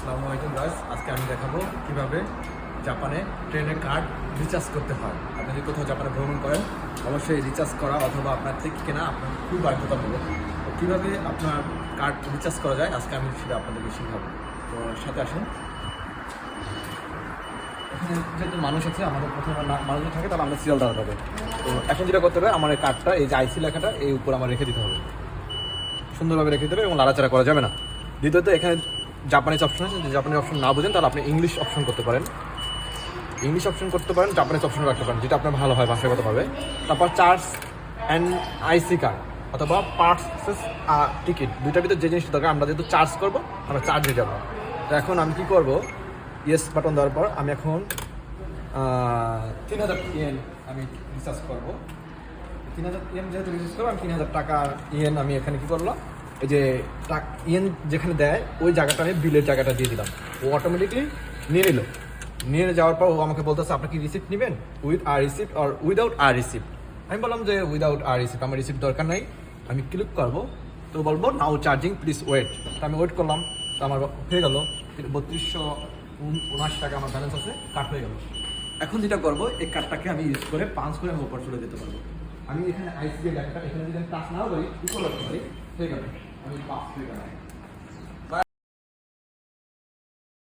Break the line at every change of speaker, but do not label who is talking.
আসসালামু আলাইকুম গাইস আজকে আমি দেখাবো কীভাবে জাপানে ট্রেনের কার্ড রিচার্জ করতে হয়। আপনি যদি কোথাও জাপানে ভ্রমণ করেন, অবশ্যই রিচার্জ করা অথবা আপনার থেকে কেনা আপনার খুব বাধ্যতামূলক তো কীভাবে আপনার কার্ড রিচার্জ করা যায়, আজকে আমি সেটা আপনাদেরকে শেখাবো। তো সাথে আসেন। এখানে যেহেতু মানুষ আছে, আমাদের প্রথমে মানুষ থাকে, তাহলে আমরা সিরিয়াল দেওয়া হবে। তো এখন যেটা করতে হবে, আমার এই কার্ডটা এই যে আইসি লেখাটা, এই উপর আমার রেখে দিতে হবে। সুন্দরভাবে রেখে দিতে হবে এবং লাড়াচাড়া করা যাবে না। দ্বিতীয়ত, এখানে জাপানিজ অপশন আছে, যদি জাপানিজ অপশন না বুঝেন, তাহলে আপনি ইংলিশ অপশন করতে পারেন। ইংলিশ অপশন করতে পারেন জাপানিজ অপশন রাখতে পারেন, যেটা আপনার ভালো হয় ভাষাগতভাবে। তারপর চার্জ অ্যান্ড আইসি কার্ড অথবা পার্টস টিকিট দুইটার ভিতরে যে জিনিসটা দরকার, আমরা যেহেতু চার্জ করব, আমরা চার্জে যাব। তো এখন আমি কি করব? ইয়েস বাটন দেওয়ার পর আমি এখন তিন হাজার ইয়েন আমি রিচার্জ করব। তিন হাজার ইয়েন যেহেতু রিচার্জ করব, আমি তিন হাজার টাকা ইয়েন আমি এখানে কি করলাম? যে ইয়েন যেখানে দেয়, ওই জায়গাটা আমি বিলের জায়গাটা দিয়ে দিলাম। ও অটোমেটিকলি নিয়ে নিল। নিয়ে যাওয়ার পর ও আমাকে বলতেছে, আপনি কি রিসিপ্ট নেবেন? With R receipt R without R receipt আমি বললাম যে উইদাউট আর রিসিপ্ট আমার রিসিপ্ট দরকার নাই। আমি ক্লিক করব। তো বলব নাও চার্জিং প্লিজ ওয়েট তো আমি ওয়েট করলাম। তো আমার হয়ে গেল। বত্রিশশো উনআশি টাকা আমার ব্যালেন্স আছে কাট হয়ে গেল। এখন যেটা করব, এই কার্ডটাকে আমি ইউজ করে পাঁচ করে আমি উপর চলে যেতে পারব। আমি এখানে আইসিআই ডাটাটা এখানে যদি আমি টাচ নাও করি উপর রাখতে পারি, হয়ে গেল। আমি পাস হয়ে গেলাম